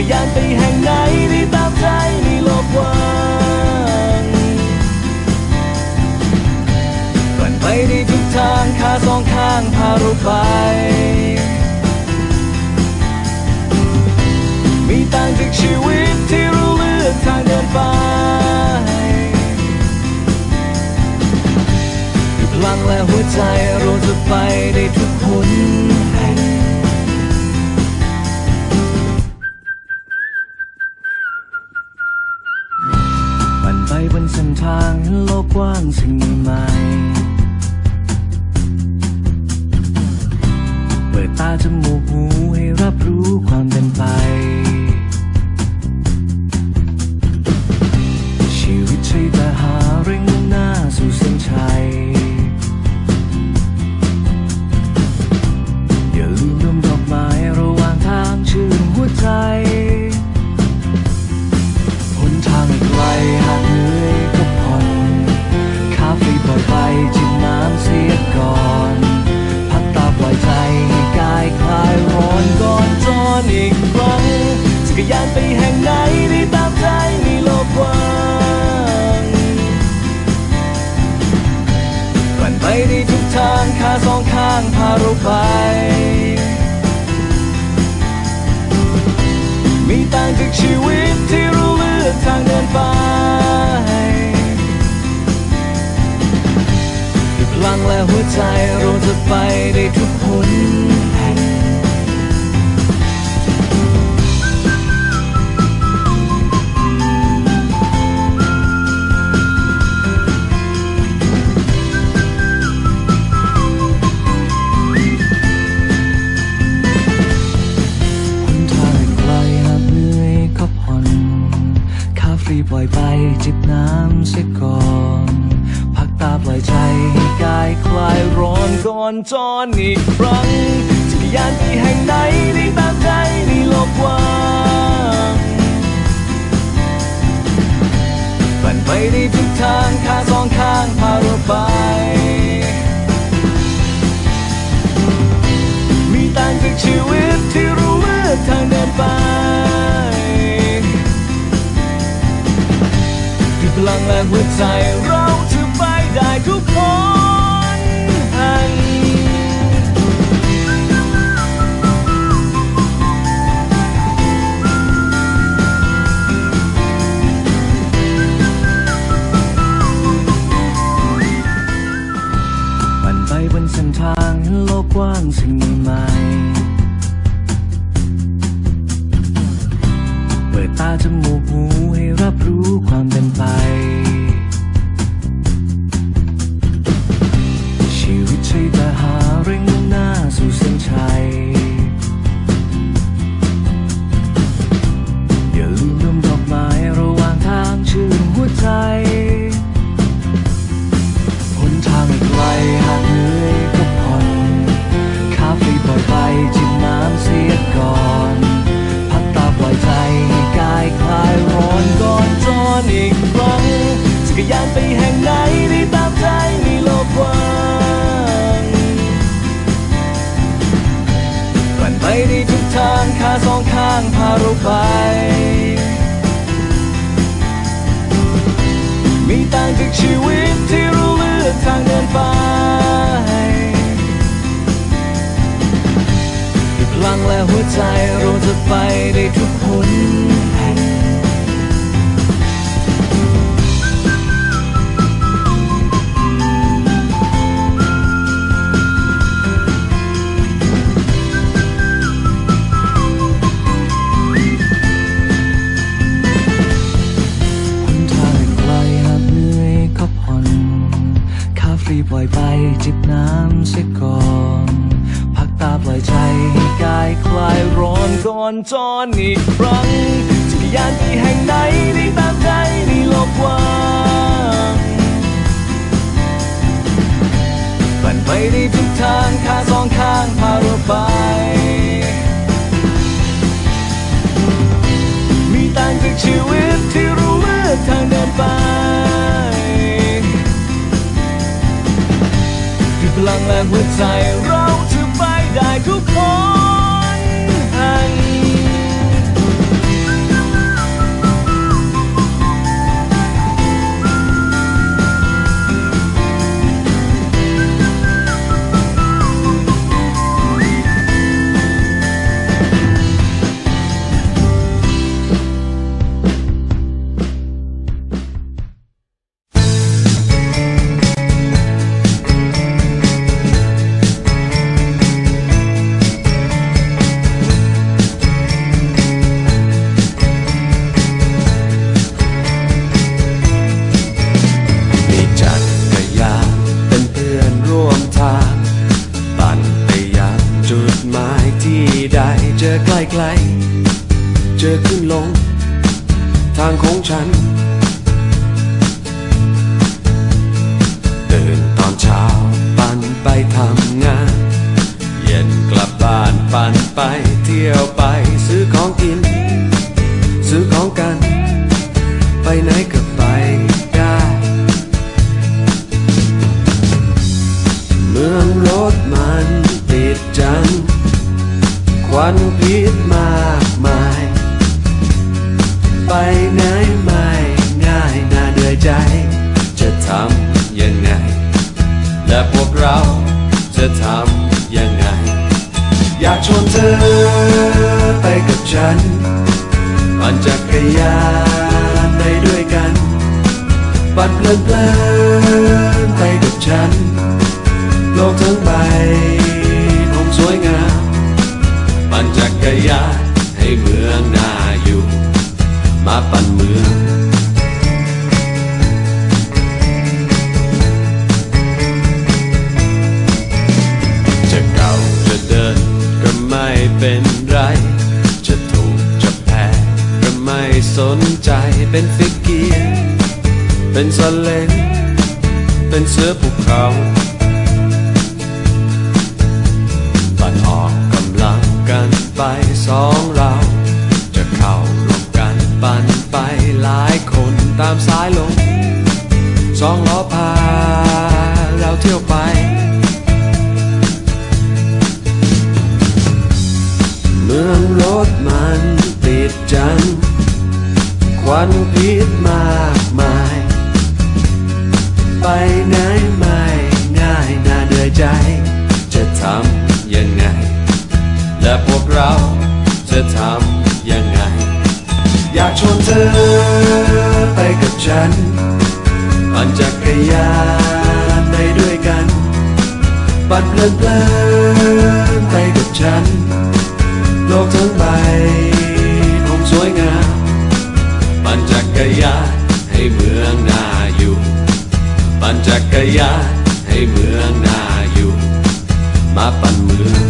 ขยานไปแห่งไหนได้ตามใจในโลกว่างก่อนไปได้ทุกทางขาสองข้างพาเราไป มีต่างจากชีวิตที่เราเลือกทางเดินไปด้วยพลังและหัวใจเราจะไปในทุกคนแห่ เส้นทางให้โลกกว้างสิ่งใหม่เปิดตาจมูกหูให้รับรู้ความเป็นไป ชีวิตใช่แต่หาเรื่องหน้าสู่เส้นชัย กชีวิตที่รู้เลือกทางเดินไปพลังและหัวใจเราจะไปได้ทุกคน ปล่อยไปจิบน้ำเสียก่อน พักตาปล่อยใจให้กายคลายร้อนก่อนจอนอีกครั้งจักรยานไปแห่งไหนได้ตามใจในโลกว้างปั่นไปได้ทุกทางค่ะ ลังและหัวใจเราจะไปได้ทุกคนแห่งปั่นไปบนเส้นทางเห็นโลกกว้างสิ่งใหม่ๆเปิดตาจมูกหูให้รับรู้ความเป็น กชีวิตที่รู้เลือกทางเดินไปด้วยพลังและหัวใจเราจะไปได้ทุกคนแห่ง ร้อนก่อนจอนอีกครั้งจักรยานไปแห่งไหนได้ตามใจในโลกกว้างปั่นไปได้ทุกทางขาสองข้างพาเราไป มีต่างจากชีวิตที่รู้เลือกทางเดินไปด้วยพลังและหัวใจ ใจจะทำยังไง และพวกเราจะทำยังไง อยากชวนเธอไปกับฉันปั่นจักรยานไปด้วยกัน ปั่นเพลินเพลิน เป็นไร จะถูกจะแพ้ก็ไม่สนใจเป็นฟิกเกียร์เป็นสเลงเป็นเสือภูเขาปั่นออกกำลังกันไปสองเรา จะเข้าร่วมกันปั่นไปหลายคนตามสายลมสองล้อพาเราเที่ยวไป เมืองรถมันติดจัง ควันพิษมากมาย ไปไหนไม่ง่ายน่าเหนื่อยใจ จะทำยังไง และพวกเราจะทำยังไง อยากชวนเธอไปกับฉันปั่นจักรยานไปด้วยกัน ปั่นเพลินๆไปกับฉัน ทั้งใบคงสวยงามปั่นจักรยานให้เมืองน่าอยู่ ปั่นจักรยานให้เมืองน่าอยู่ มาปั่นเมือง